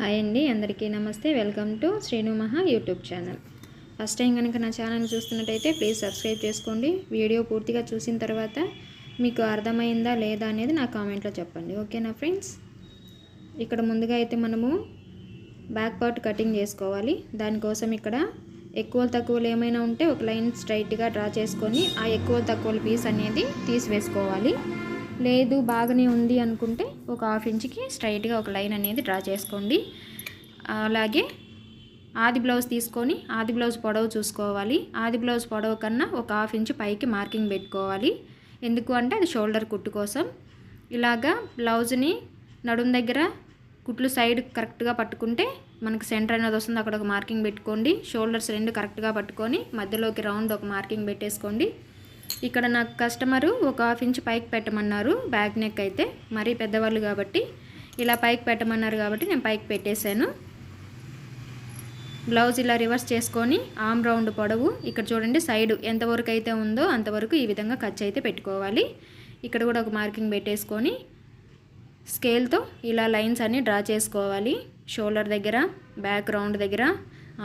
Hi అండి అందరికీ నమస్తే. వెల్కమ్ టు శ్రీను మహా యూట్యూబ్ ఛానల్. ఫస్ట్ టైం కనుక నా ఛానల్ చూస్తున్నట్టయితే ప్లీజ్ సబ్స్క్రైబ్ చేసుకోండి. వీడియో పూర్తిగా చూసిన తర్వాత మీకు అర్థమైందా లేదా అనేది నా కామెంట్లో చెప్పండి. ఓకేనా ఫ్రెండ్స్? ఇక్కడ ముందుగా అయితే మనము బ్యాక్ పార్ట్ కటింగ్ చేసుకోవాలి. దానికోసం ఇక్కడ ఎక్కువ తక్కువలు ఏమైనా ఉంటే ఒక లైన్ స్ట్రైట్గా డ్రా చేసుకొని ఆ ఎక్కువ తక్కువ పీస్ అనేది తీసివేసుకోవాలి. లేదు బాగానే ఉంది అనుకుంటే ఒక హాఫ్ ఇంచ్కి స్ట్రైట్గా ఒక లైన్ అనేది డ్రా చేసుకోండి. అలాగే ఆది బ్లౌజ్ తీసుకొని ఆది బ్లౌజ్ పొడవు చూసుకోవాలి. ఆది బ్లౌజ్ పొడవు కన్నా ఒక హాఫ్ ఇంచ్ పైకి మార్కింగ్ పెట్టుకోవాలి. ఎందుకు అంటే అది షోల్డర్ కుట్టు కోసం. ఇలాగా బ్లౌజ్ని నడుం దగ్గర కుట్లు సైడ్ కరెక్ట్గా పట్టుకుంటే మనకు సెంటర్ అనేది వస్తుంది. అక్కడ ఒక మార్కింగ్ పెట్టుకోండి. షోల్డర్స్ రెండు కరెక్ట్గా పట్టుకొని మధ్యలోకి రౌండ్ ఒక మార్కింగ్ పెట్టేసుకోండి. ఇక్కడ నాకు కస్టమరు ఒక హాఫ్ ఇంచ్ పైకి పెట్టమన్నారు బ్యాక్ నెక్ అయితే. మరీ పెద్దవాళ్ళు కాబట్టి ఇలా పైకి పెట్టమన్నారు కాబట్టి నేను పైకి పెట్టేశాను. బ్లౌజ్ ఇలా రివర్స్ చేసుకొని ఆమ్ రౌండ్ పొడవు ఇక్కడ చూడండి సైడ్ ఎంతవరకు అయితే ఉందో అంతవరకు ఈ విధంగా ఖర్చు అయితే పెట్టుకోవాలి. ఇక్కడ కూడా ఒక మార్కింగ్ పెట్టేసుకొని స్కేల్తో ఇలా లైన్స్ అన్నీ డ్రా చేసుకోవాలి. షోల్డర్ దగ్గర బ్యాక్ రౌండ్ దగ్గర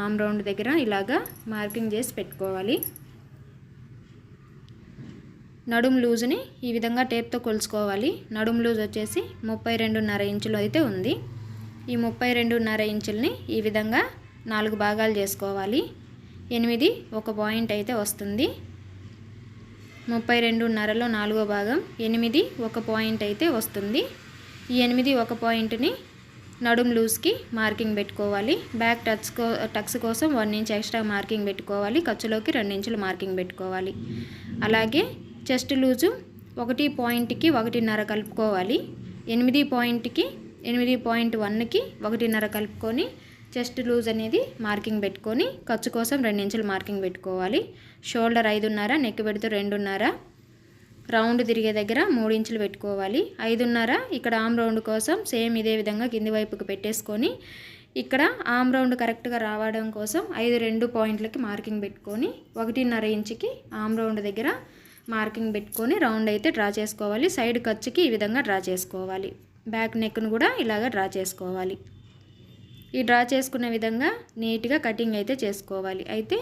ఆమ్ రౌండ్ దగ్గర ఇలాగా మార్కింగ్ చేసి పెట్టుకోవాలి. నడుం లూజ్ని ఈ విధంగా టేప్తో కొలుచుకోవాలి. నడుం లూజ్ వచ్చేసి ముప్పై రెండున్నర ఇంచులు అయితే ఉంది. ఈ ముప్పై రెండున్నర ఇంచుల్ని ఈ విధంగా నాలుగు భాగాలు చేసుకోవాలి. ఎనిమిది ఒక పాయింట్ అయితే వస్తుంది. ముప్పై రెండున్నరలో నాలుగో భాగం ఎనిమిది ఒక పాయింట్ అయితే వస్తుంది. ఈ ఎనిమిది ఒక పాయింట్ని నడుం లూజ్కి మార్కింగ్ పెట్టుకోవాలి. బ్యాక్ టచ్ కో టక్స్ కోసం వన్ ఇంచ్ ఎక్స్ట్రా మార్కింగ్ పెట్టుకోవాలి. ఖర్చులోకి రెండు ఇంచులు మార్కింగ్ పెట్టుకోవాలి. అలాగే చెస్ట్ లూజు ఒకటి పాయింట్కి ఒకటిన్నర కలుపుకోవాలి. ఎనిమిది పాయింట్కి ఎనిమిది పాయింట్ వన్కి ఒకటిన్నర కలుపుకొని చెస్ట్ లూజ్ అనేది మార్కింగ్ పెట్టుకొని ఖర్చు కోసం రెండించులు మార్కింగ్ పెట్టుకోవాలి. షోల్డర్ ఐదున్నర నెక్ పెడితే రెండున్నర. రౌండ్ తిరిగే దగ్గర మూడు ఇంచులు పెట్టుకోవాలి. ఐదున్నర ఇక్కడ ఆమ్ రౌండ్ కోసం సేమ్ ఇదే విధంగా కింది వైపుకి పెట్టేసుకొని ఇక్కడ ఆమ్ రౌండ్ కరెక్ట్గా రావడం కోసం ఐదు రెండు పాయింట్లకి మార్కింగ్ పెట్టుకొని ఒకటిన్నర ఇంచుకి ఆమ్ రౌండ్ దగ్గర మార్కింగ్ పెట్టుకొని రౌండ్ అయితే డ్రా చేసుకోవాలి. సైడ్ ఖర్చుకి ఈ విధంగా డ్రా చేసుకోవాలి. బ్యాక్ నెక్ను కూడా ఇలాగ డ్రా చేసుకోవాలి. ఈ డ్రా చేసుకునే విధంగా నీట్గా కటింగ్ అయితే చేసుకోవాలి. అయితే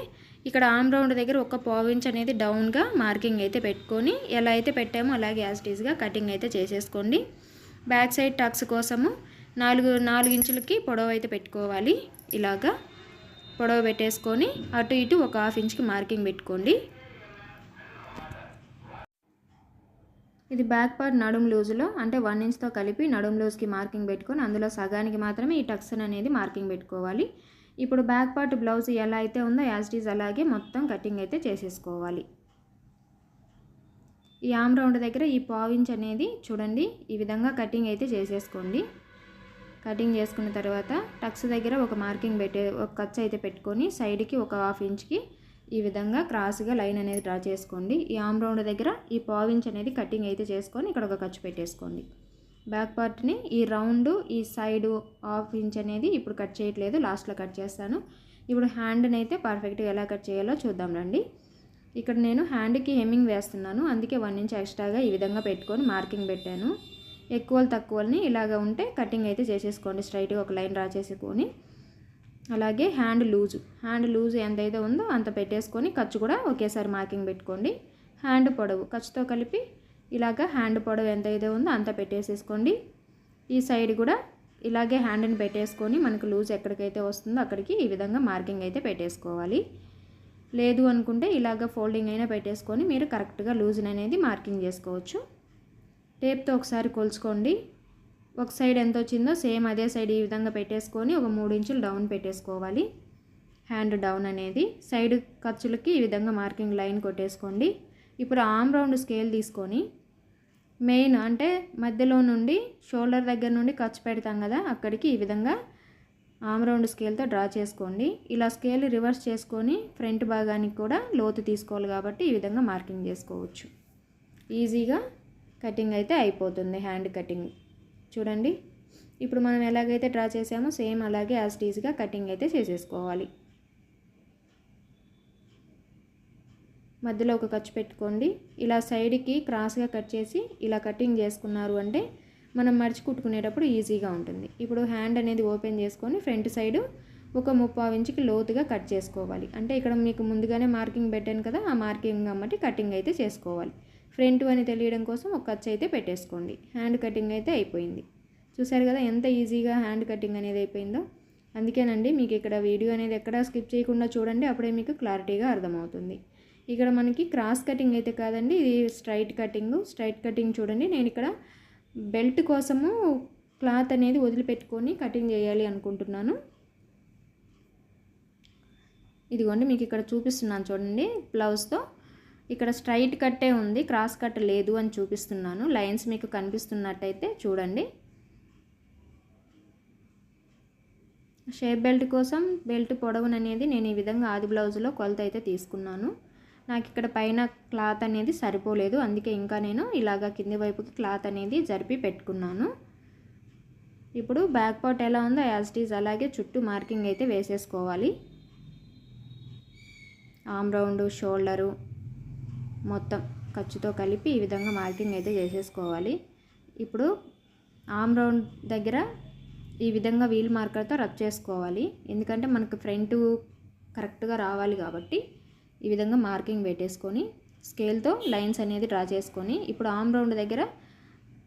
ఇక్కడ ఆమ్ రౌండ్ దగ్గర ఒక పావు అనేది డౌన్గా మార్కింగ్ అయితే పెట్టుకొని ఎలా అయితే పెట్టామో అలాగే యాస్టీస్గా కటింగ్ అయితే చేసేసుకోండి. బ్యాక్ సైడ్ టక్స్ కోసము నాలుగు నాలుగు ఇంచులకి పొడవు అయితే పెట్టుకోవాలి. ఇలాగా పొడవు పెట్టేసుకొని అటు ఇటు ఒక హాఫ్ ఇంచ్కి మార్కింగ్ పెట్టుకోండి. ఇది బ్యాక్ పార్ట్ నడుం లూజులో అంటే వన్ ఇంచ్తో కలిపి నడుం లూజ్కి మార్కింగ్ పెట్టుకొని అందులో సగానికి మాత్రమే ఈ టక్సన్ అనేది మార్కింగ్ పెట్టుకోవాలి. ఇప్పుడు బ్యాక్ పార్ట్ బ్లౌజ్ ఎలా అయితే ఉందో యాజ్టీజ్ అలాగే మొత్తం కటింగ్ అయితే చేసేసుకోవాలి. ఈ ఆమ్ రౌండ్ దగ్గర ఈ పావించ్ అనేది చూడండి ఈ విధంగా కటింగ్ అయితే చేసేసుకోండి. కటింగ్ చేసుకున్న తర్వాత టక్స్ దగ్గర ఒక మార్కింగ్ పెట్టే ఒక ఖర్చు అయితే పెట్టుకొని సైడ్కి ఒక హాఫ్ ఇంచ్కి ఈ విధంగా క్రాస్గా లైన్ అనేది డ్రా చేసుకోండి. ఈ ఆమ్ రౌండ్ దగ్గర ఈ పావించ్ అనేది కటింగ్ అయితే చేసుకొని ఇక్కడ ఒక ఖర్చు పెట్టేసుకోండి. బ్యాక్ పార్ట్ని ఈ రౌండ్ ఈ సైడ్ హాఫ్ ఇంచ్ అనేది ఇప్పుడు కట్ చేయట్లేదు లాస్ట్లో కట్ చేస్తాను. ఇప్పుడు హ్యాండ్ని అయితే పర్ఫెక్ట్గా ఎలా కట్ చేయాలో చూద్దాం రండి. ఇక్కడ నేను హ్యాండ్కి హెమ్మింగ్ వేస్తున్నాను. అందుకే వన్ ఇంచ్ ఎక్స్ట్రాగా ఈ విధంగా పెట్టుకొని మార్కింగ్ పెట్టాను. ఎక్కువలు తక్కువని ఇలాగ ఉంటే కటింగ్ అయితే చేసేసుకోండి స్ట్రైట్గా ఒక లైన్ డ్రా చేసుకొని. అలాగే హ్యాండ్ లూజు హ్యాండ్ లూజ్ ఎంతైతే ఉందో అంత పెట్టేసుకొని ఖర్చు కూడా ఒకేసారి మార్కింగ్ పెట్టుకోండి. హ్యాండ్ పొడవు. ఖర్చుతో కలిపి ఇలాగ హ్యాండ్ పొడవు ఎంత అయితే ఉందో అంత పెట్టేసేసుకోండి. ఈ సైడ్ కూడా ఇలాగే హ్యాండ్ని పెట్టేసుకొని మనకు లూజ్ ఎక్కడికైతే వస్తుందో అక్కడికి ఈ విధంగా మార్కింగ్ అయితే పెట్టేసుకోవాలి. లేదు అనుకుంటే ఇలాగ ఫోల్డింగ్ అయినా పెట్టేసుకొని మీరు కరెక్ట్గా లూజ్ని అనేది మార్కింగ్ చేసుకోవచ్చు. టేప్తో ఒకసారి కొలుచుకోండి. ఒక సైడ్ ఎంత వచ్చిందో సేమ్ అదే సైడ్ ఈ విధంగా పెట్టేసుకొని ఒక మూడు ఇంచులు డౌన్ పెట్టేసుకోవాలి. హ్యాండ్ డౌన్ అనేది. సైడ్ ఖర్చులకి ఈ విధంగా మార్కింగ్ లైన్ కొట్టేసుకోండి. ఇప్పుడు ఆమ్ రౌండ్ స్కేల్ తీసుకొని మెయిన్ అంటే మధ్యలో నుండి షోల్డర్ దగ్గర నుండి ఖర్చు పెడతాం కదా అక్కడికి ఈ విధంగా ఆమ్ రౌండ్ స్కేల్తో డ్రా చేసుకోండి. ఇలా స్కేల్ రివర్స్ చేసుకొని ఫ్రంట్ భాగానికి కూడా లోతు తీసుకోవాలి కాబట్టి ఈ విధంగా మార్కింగ్ చేసుకోవచ్చు. ఈజీగా కటింగ్ అయితే అయిపోతుంది హ్యాండ్ కటింగ్. చూడండి. ఇప్పుడు మనం ఎలాగైతే డ్రా చేసామో సేమ్ అలాగే యాజ్ టీజ్గా కటింగ్ అయితే చేసేసుకోవాలి. మధ్యలో ఒక ఖర్చు పెట్టుకోండి. ఇలా సైడ్కి క్రాస్గా కట్ చేసి ఇలా కటింగ్ చేసుకున్నారు అంటే మనం మడిచి కుట్టుకునేటప్పుడు ఈజీగా ఉంటుంది. ఇప్పుడు హ్యాండ్ అనేది ఓపెన్ చేసుకొని ఫ్రంట్ సైడ్ ఒక ముప్పావు ఇంచుకి లోతుగా కట్ చేసుకోవాలి. అంటే ఇక్కడ మీకు ముందుగానే మార్కింగ్ పెట్టాను కదా ఆ మార్కింగ్ అమ్మటి కటింగ్ అయితే చేసుకోవాలి. ఫ్రంట్ అని తెలియడం కోసం ఒక ఖర్చు అయితే పెట్టేసుకోండి. హ్యాండ్ కటింగ్ అయితే అయిపోయింది. చూసారు కదా ఎంత ఈజీగా హ్యాండ్ కటింగ్ అనేది అయిపోయిందో. అందుకేనండి మీకు ఇక్కడ వీడియో అనేది ఎక్కడా స్కిప్ చేయకుండా చూడండి అప్పుడే మీకు క్లారిటీగా అర్థమవుతుంది. ఇక్కడ మనకి క్రాస్ కటింగ్ అయితే కాదండి ఇది స్ట్రైట్ కటింగ్. స్ట్రైట్ కటింగ్ చూడండి నేను ఇక్కడ బెల్ట్ కోసము క్లాత్ అనేది వదిలిపెట్టుకొని కటింగ్ చేయాలి అనుకుంటున్నాను. ఇదిగోండి మీకు ఇక్కడ చూపిస్తున్నాను చూడండి బ్లౌజ్తో. ఇక్కడ స్ట్రైట్ కట్టే ఉంది క్రాస్ కట్ లేదు అని చూపిస్తున్నాను. లైన్స్ మీకు కనిపిస్తున్నట్టయితే చూడండి. షేప్ బెల్ట్ కోసం బెల్ట్ పొడవును అనేది నేను ఈ విధంగా ఆది బ్లౌజ్లో కొలత అయితే తీసుకున్నాను. నాకు ఇక్కడ పైన క్లాత్ అనేది సరిపోలేదు అందుకే ఇంకా నేను ఇలాగా కింది వైపుకి క్లాత్ అనేది జరిపి పెట్టుకున్నాను. ఇప్పుడు బ్యాక్ పార్ట్ ఎలా ఉందో యాజ్ ఇట్ ఈజ్ అలాగే చుట్టూ మార్కింగ్ అయితే వేసేసుకోవాలి. ఆమ్ రౌండ్ షోల్డరు మొత్తం ఖర్చుతో కలిపి ఈ విధంగా మార్కింగ్ అయితే చేసేసుకోవాలి. ఇప్పుడు ఆమ్ రౌండ్ దగ్గర ఈ విధంగా వీల్ మార్కర్తో రబ్ చేసుకోవాలి. ఎందుకంటే మనకు ఫ్రంట్ కరెక్ట్గా రావాలి కాబట్టి ఈ విధంగా మార్కింగ్ పెట్టేసుకొని స్కేల్తో లైన్స్ అనేది డ్రా చేసుకొని ఇప్పుడు ఆమ్ రౌండ్ దగ్గర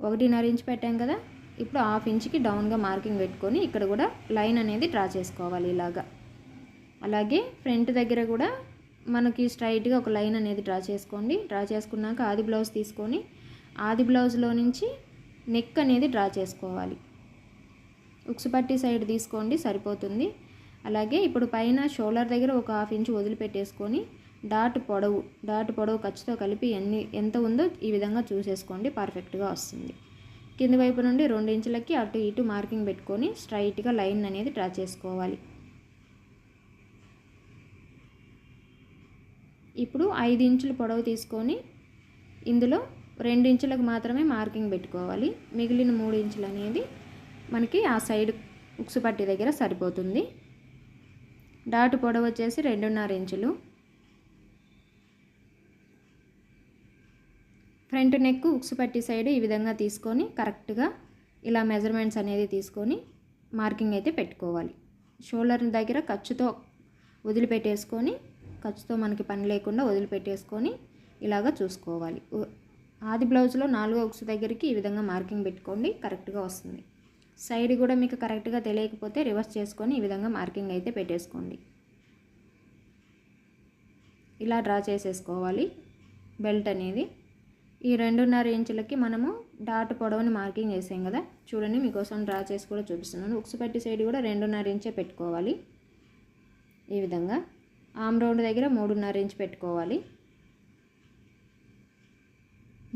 ఒకటిన్నర ఇంచ్ పెట్టాం కదా ఇప్పుడు హాఫ్ ఇంచ్కి డౌన్గా మార్కింగ్ పెట్టుకొని ఇక్కడ కూడా లైన్ అనేది డ్రా చేసుకోవాలి ఇలాగా. అలాగే ఫ్రంట్ దగ్గర కూడా మనకి స్ట్రైట్గా ఒక లైన్ అనేది డ్రా చేసుకోండి. డ్రా చేసుకున్నాక ఆది బ్లౌజ్ తీసుకొని ఆది బ్లౌజ్లో నుంచి నెక్ అనేది డ్రా చేసుకోవాలి. ఉక్సుపట్టి సైడ్ తీసుకోండి సరిపోతుంది. అలాగే ఇప్పుడు పైన షోల్డర్ దగ్గర ఒక హాఫ్ ఇంచ్ వదిలిపెట్టేసుకొని డాట్ పొడవు డాట్ పొడవు ఖర్చుతో కలిపి ఎన్ని ఎంత ఉందో ఈ విధంగా చూసేసుకోండి పర్ఫెక్ట్గా వస్తుంది. కింది వైపు నుండి రెండు ఇంచులకి అటు ఇటు మార్కింగ్ పెట్టుకొని స్ట్రైట్గా లైన్ అనేది డ్రా చేసుకోవాలి. ఇప్పుడు ఐదు ఇంచుల పొడవు తీసుకొని ఇందులో రెండు ఇంచులకు మాత్రమే మార్కింగ్ పెట్టుకోవాలి. మిగిలిన మూడు ఇంచులు అనేది మనకి ఆ సైడ్ ఉక్సు పట్టి దగ్గర సరిపోతుంది. డాటు పొడవు వచ్చేసి రెండున్నర ఇంచులు. ఫ్రంట్ నెక్ ఉక్సు పట్టి సైడ్ ఈ విధంగా తీసుకొని కరెక్ట్గా ఇలా మెజర్మెంట్స్ అనేది తీసుకొని మార్కింగ్ అయితే పెట్టుకోవాలి. షోల్డర్ దగ్గర ఖర్చుతో వదిలిపెట్టేసుకొని ఖర్చుతో మనకి పని లేకుండా వదిలిపెట్టేసుకొని ఇలాగ చూసుకోవాలి. ఆది బ్లౌజ్లో నాలుగో ఉక్స్ దగ్గరికి ఈ విధంగా మార్కింగ్ పెట్టుకోండి కరెక్ట్గా వస్తుంది. సైడ్ కూడా మీకు కరెక్ట్గా తెలియకపోతే రివర్స్ చేసుకొని ఈ విధంగా మార్కింగ్ అయితే పెట్టేసుకోండి. ఇలా డ్రా చేసేసుకోవాలి బెల్ట్ అనేది. ఈ రెండున్నర ఇంచులకి మనము డాట్ పొడవుని మార్కింగ్ చేసాం కదా? చూడండి మీకోసం డ్రా చేసి కూడా చూపిస్తున్నాను. ఉక్సు పట్టి సైడ్ కూడా రెండున్నర ఇంచే పెట్టుకోవాలి. ఈ విధంగా. ఆమ్ రౌండ్ దగ్గర మూడున్నర ఇంచ్ పెట్టుకోవాలి.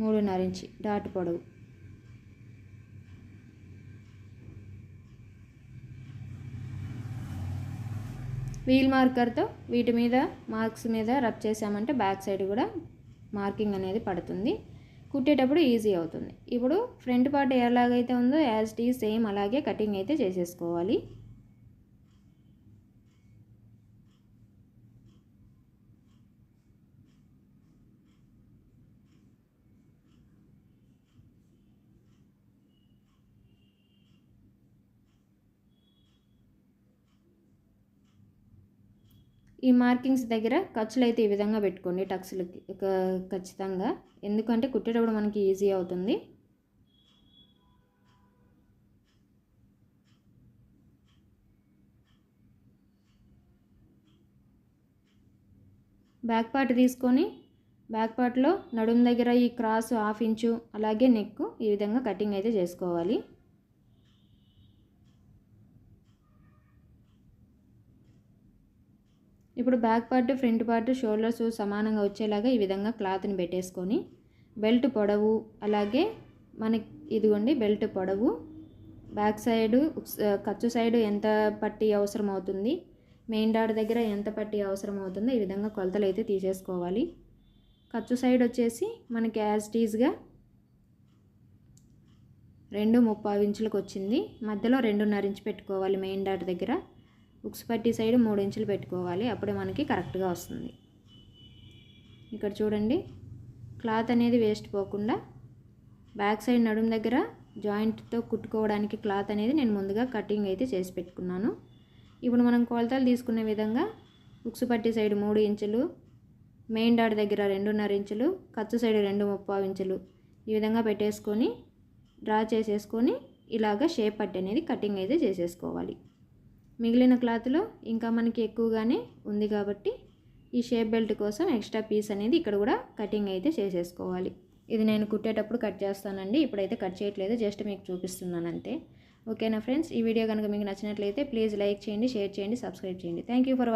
మూడున్నర ఇంచ్ డాట్ పొడవు వీల్ మార్కర్తో వీటి మీద మార్క్స్ మీద రబ్ చేసామంటే బ్యాక్ సైడ్ కూడా మార్కింగ్ అనేది పడుతుంది. కుట్టేటప్పుడు ఈజీ అవుతుంది. ఇప్పుడు ఫ్రంట్ పార్ట్ ఎలాగైతే ఉందో యాజ్ టీ సేమ్ అలాగే కటింగ్ అయితే చేసేసుకోవాలి. ఈ మార్కింగ్స్ దగ్గర ఖర్చులు అయితే ఈ విధంగా పెట్టుకోండి టక్స్లకి. ఖచ్చితంగా. ఎందుకంటే కుట్టేటప్పుడు మనకి ఈజీ అవుతుంది. బ్యాక్ పార్ట్ తీసుకొని బ్యాక్ పార్ట్లో నడుము దగ్గర ఈ క్రాస్ హాఫ్ ఇంచు అలాగే నెక్ ఈ విధంగా కటింగ్ అయితే చేసుకోవాలి. ఇప్పుడు back part front part shoulders సమానంగా వచ్చేలాగా ఈ విధంగా క్లాత్ని పెట్టేసుకొని బెల్ట్ పొడవు అలాగే మనకి ఇదిగోండి బెల్ట్ పొడవు బ్యాక్ సైడ్ ఖర్చు సైడ్ ఎంత పట్టి అవసరం అవుతుంది మెయిన్ డాట్ దగ్గర ఎంత పట్టి అవసరం అవుతుందో ఈ విధంగా కొలతలు అయితే తీసేసుకోవాలి. ఖర్చు సైడ్ వచ్చేసి మనకి యాజ్ టీజ్గా రెండు ముప్పావు ఇంచులకు వచ్చింది. మధ్యలో రెండున్నర ఇంచు పెట్టుకోవాలి మెయిన్ డాట్ దగ్గర. ఉక్స్ పట్టి సైడ్ మూడు ఇంచులు పెట్టుకోవాలి. అప్పుడే మనకి కరెక్ట్గా వస్తుంది. ఇక్కడ చూడండి. క్లాత్ అనేది వేస్ట్ పోకుండా బ్యాక్ సైడ్ నడుము దగ్గర జాయింట్తో కుట్టుకోవడానికి క్లాత్ అనేది నేను ముందుగా కటింగ్ అయితే చేసి పెట్టుకున్నాను. ఇప్పుడు మనం కొలతలు తీసుకునే విధంగా ఉక్సు పట్టి సైడ్ మూడు ఇంచులు మెయిన్ డాట్ దగ్గర రెండున్నర ఇంచులు ఖర్చు సైడ్ రెండు ముప్పావు ఇంచులు ఈ విధంగా పెట్టేసుకొని డ్రా చేసేసుకొని ఇలాగ షేప్ పట్టి అనేది కటింగ్ అయితే చేసేసుకోవాలి. మిగిలిన క్లాత్లో ఇంకా మనకి ఎక్కువగానే ఉంది కాబట్టి ఈ షేప్ బెల్ట్ కోసం ఎక్స్ట్రా పీస్ అనేది ఇక్కడ కూడా కటింగ్ అయితే చేసేసుకోవాలి. ఇది నేను కుట్టేటప్పుడు కట్ చేస్తానండి. ఇప్పుడైతే కట్ చేయట్లేదు. జస్ట్ మీకు చూపిస్తున్నాను అంతే. ఓకేనా ఫ్రెండ్స్? ఈ వీడియో కనుక మీకు నచ్చినట్లయితే ప్లీజ్ లైక్ చేయండి షేర్ చేయండి సబ్స్క్రైబ్ చేయండి. Thank you for